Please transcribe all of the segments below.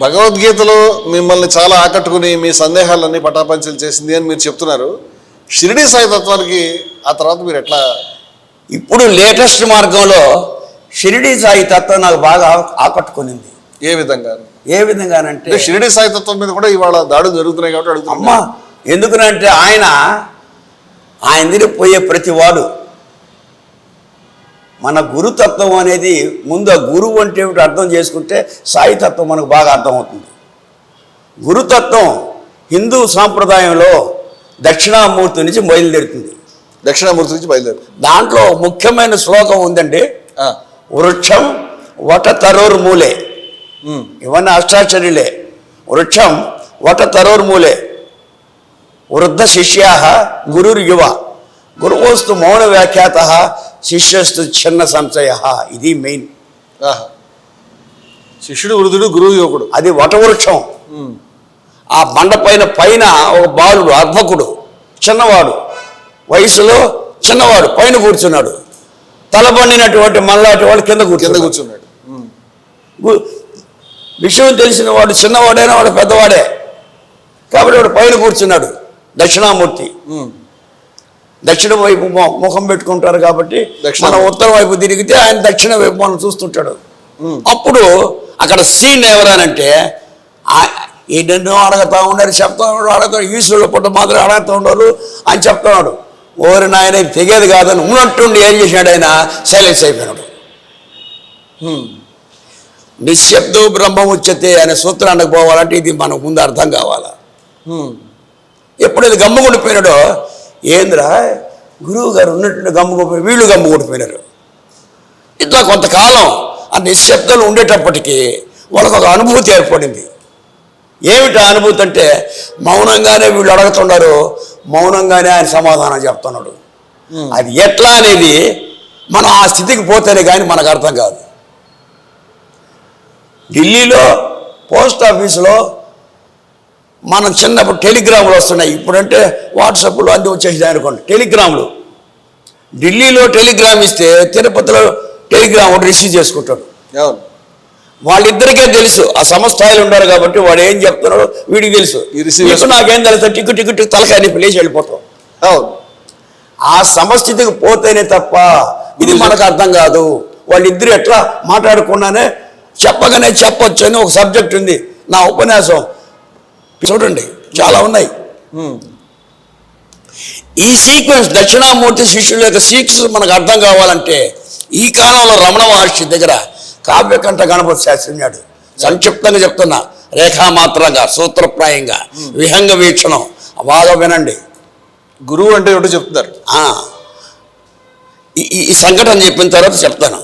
భగవద్గీతలో మిమ్మల్ని చాలా ఆకట్టుకుని మీ సందేహాలన్నీ పటాపంచలు చేసింది అని మీరు చెప్తున్నారు. షిరిడి సాయి తత్వానికి ఆ తర్వాత మీరు ఎట్లా ఇప్పుడు లేటెస్ట్ మార్గంలో షిరిడి సాయి తత్వం నాకు బాగా ఆకట్టుకునింది. ఏ విధంగా? ఏ విధంగానంటే అంటే షిరిడి సాయి తత్వం మీద కూడా ఇవాళ దాడులు జరుగుతున్నాయి కాబట్టి అడుగుతున్నా అమ్మా ఎందుకనంటే ఆయన ఆయన దగ్గర పోయే ప్రతి వాడు మన గురుతత్వం అనేది ముందు ఆ గురువు అంటే ఏమిటో అర్థం చేసుకుంటే సాయి తత్వం మనకు బాగా అర్థమవుతుంది. గురుతత్వం హిందూ సాంప్రదాయంలో దక్షిణామూర్తి నుంచి బయలుదేరుతుంది. దక్షిణామూర్తి నుంచి బయలుదేరు దాంట్లో ముఖ్యమైన శ్లోకం ఉందండి. వృక్షం వట తరోర్మూలే ఉమ్, ఇవన్నీ అష్టాచర్యులే వృక్షం వట తరోర్మూలే వృద్ధ శిష్యా గురుర్ యువ గురువోస్తు మౌన వ్యాఖ్యాత శిష్యస్తు చిన్న సంశయ. ఇది మెయిన్. శిష్యుడు వృద్ధుడు గురువు యువకుడు అది వటవృక్షం. ఆ బండ పైన పైన ఒక బాలుడు అర్భకుడు చిన్నవాడు. వయసులో చిన్నవాడు పైన కూర్చున్నాడు. తలబండినటువంటి మళ్ళాటి వాడు కింద కింద కూర్చున్నాడు. విషయం తెలిసిన వాడు చిన్నవాడైనా వాడు పెద్దవాడే. కాబట్టి వాడు పైన కూర్చున్నాడు. దక్షిణామూర్తి. దక్షిణ వైపు ముఖం పెట్టుకుంటారు కాబట్టి దక్షిణ మనం. ఉత్తర వైపు తిరిగితే ఆయన దక్షిణ వైపు మనం చూస్తుంటాడు. అప్పుడు అక్కడ సీన్ ఎవరనంటే ఎన్నెన్నో అడగతా ఉన్నారు చెప్తా ఉన్నాడు అడగతా ఈశ్వరుడు పుట్ట మాత్రం అడగతా ఉన్నారు అని చెప్తున్నాడు ఓరి నాయన తెగేది కాదని ఉన్నట్టుండి ఏం చేశాడు ఆయన? సైలెన్స్ అయిపోయినాడు. నిశ్శబ్దో బ్రహ్మ ఉచ్యతే అనే సూత్రానికి పోవాలంటే ఇది మనకు ముందు అర్థం కావాలా? ఎప్పుడు ఇది గమ్ము కొడిపోయినాడో ఏంద్రా? గురువు గారు ఉన్నట్టు గమ్ము వీళ్ళు గమ్ము కొడిపోయినారు ఇట్లా కొంతకాలం ఆ నిశ్శబ్దంలో ఉండేటప్పటికీ వాళ్ళకు ఒక అనుభూతి ఏర్పడింది. ఏమిటి అనుభూతి అంటే మౌనంగానే వీళ్ళు అడుగుతున్నారు మౌనంగానే ఆయన సమాధానం చెప్తున్నాడు. అది ఎట్లా అనేది మనం ఆ స్థితికి పోతేనే కానీ మనకు అర్థం కాదు. ఢిల్లీలో పోస్ట్ ఆఫీసులో మనం చిన్నప్పుడు టెలిగ్రాములు వస్తున్నాయి. ఇప్పుడంటే వాట్సాప్లు అన్నీ వచ్చేసినాయి అనుకోండి. టెలిగ్రాములు. ఢిల్లీలో టెలిగ్రామ్ ఇస్తే తిరుపతిలో టెలిగ్రామ్ ఒకటి రిసీవ్ చేసుకుంటాడు. వాళ్ళిద్దరికే తెలుసు. ఆ సమస్థాయిలు ఉన్నారు కాబట్టి వాడు ఏం చెప్తున్నాడో వీడికి తెలుసు. నీకు తెలుసు? టిక్కు టిక్కు టిక్కు తలకాయ లేచి వెళ్ళిపోతాం అవును. ఆ సమస్థితికి పోతేనే తప్ప ఇది మనకు అర్థం కాదు. వాళ్ళిద్దరు ఎట్లా మాట్లాడుకున్నానే చెప్పగానే చెప్పొచ్చు అని ఒక సబ్జెక్ట్ ఉంది. నా ఉపన్యాసం. చూడండి చాలా ఉన్నాయి. ఈ సీక్వెన్స్ దక్షిణామూర్తి శిష్యుల యొక్క సీక్వెన్స్ మనకు అర్థం కావాలంటే ఈ కాలంలో రమణ మహర్షి దగ్గర కావ్యకంఠ గణపతి శాస్త్రి ఉన్నాడు. సంక్షిప్తంగా చెప్తున్నా రేఖామాత్రంగా సూత్రప్రాయంగా విహంగ వీక్షణం బాగా వినండి. గురువు అంటే ఏమిటో చెప్తున్నారు. ఈ సంఘటన చెప్పిన తర్వాత చెప్తాను.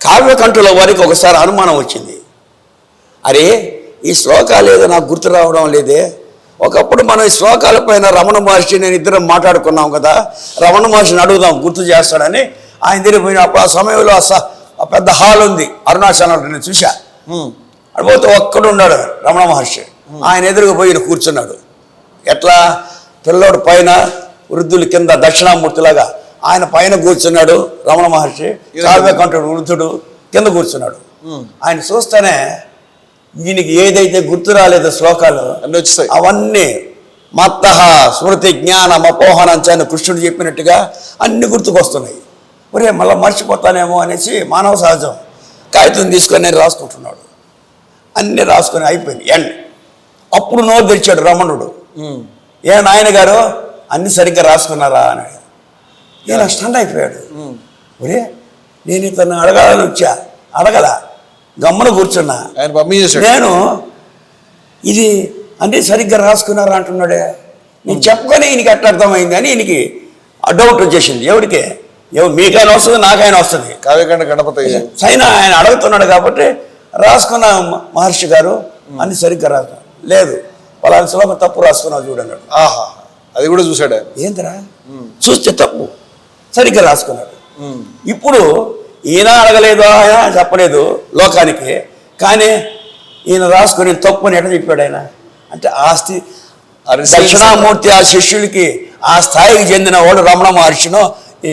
కావ్యకంఠుల వారికి ఒకసారి అనుమానం వచ్చింది. అరే ఈ శ్లోకాలు ఏదో నాకు గుర్తు రావడం లేదే. ఒకప్పుడు మనం ఈ శ్లోకాల పైన రమణ మహర్షి నేను ఇద్దరం మాట్లాడుకున్నాం కదా రమణ మహర్షిని అడుగుదాం గుర్తు చేస్తాడని. ఆయన దగ్గర పోయినప్పుడు ఆ సమయంలో ఆ పెద్ద హాల్ ఉంది అరుణాచలం నేను చూశా. అడిపోతే ఒక్కడు ఉన్నాడు రమణ మహర్షి. ఆయన ఎదురుగా పోయి కూర్చున్నాడు. ఎట్లా? పిల్లోడు పైన వృద్ధుల కింద దక్షిణామూర్తిలాగా ఆయన పైన కూర్చున్నాడు రమణ మహర్షి. కావ్యకంఠుడు వృద్ధుడు కింద కూర్చున్నాడు. ఆయన చూస్తేనే ఈయనకి ఏదైతే గుర్తు రాలేదో శ్లోకాలు అన్నీ వచ్చేసాయి. అవన్నీ మత్త స్మృతి జ్ఞానం అపోహనం అని కృష్ణుడు చెప్పినట్టుగా అన్ని గుర్తుకొస్తున్నాయి. ఒరే మళ్ళీ మర్చిపోతానేమో అనేసి మానవ సహజం కాగితం తీసుకొని నేను రాసుకుంటున్నాడు. అన్నీ రాసుకొని అయిపోయింది. ఎండ్ అప్పుడు నోరు తెరిచాడు రమణుడు. ఏ నాయన గారు అన్ని సరిగ్గా రాసుకున్నారా అని ఈయన స్టండ్ అయిపోయాడు. ఒరే నేను ఇతను అడగాలని వచ్చా? అడగలా? గమ్మన కూర్చున్నా. ఆయన పంపించేశాడు నేను ఇది అంటే సరిగ్గా రాసుకున్నారా అంటున్నాడే. నేను చెప్పుకొని ఈయనకి ఎట్లా అర్థమైంది అని ఈయనకి డౌట్ వచ్చేసింది. ఎవరికి ఎవరు మీకైనా వస్తుంది నాకైనా వస్తుంది. కావ్యకంఠ గణపతి. సైనా ఆయన అడుగుతున్నాడు కాబట్టి రాసుకున్న మహర్షి గారు అన్ని సరిగ్గా రాసు లేదు పలానా శ్లోకం తప్పు రాసుకున్నావు చూడన్నాడు ఆహా అది కూడా చూశాడు ఏందిరా? చూస్తే తప్పు. సరిగ్గా రాసుకున్నాడు. ఇప్పుడు ఈయన అడగలేదు ఆయన చెప్పలేదు లోకానికి. కానీ ఈయన రాసుకుని తప్పు అని ఎట్లా చెప్పాడు ఆయన? అంటే ఆస్తి దక్షిణామూర్తి ఆ శిష్యుడికి ఆ స్థాయికి చెందిన వాడు రమణ మహర్షినో ఈ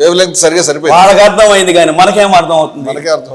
వేవ్ లెంగ్త్ సరిగా సరిపోయింది. వాళ్ళకి అర్థమైంది కానీ మనకేం అర్థం అవుతుంది మనకే అర్థం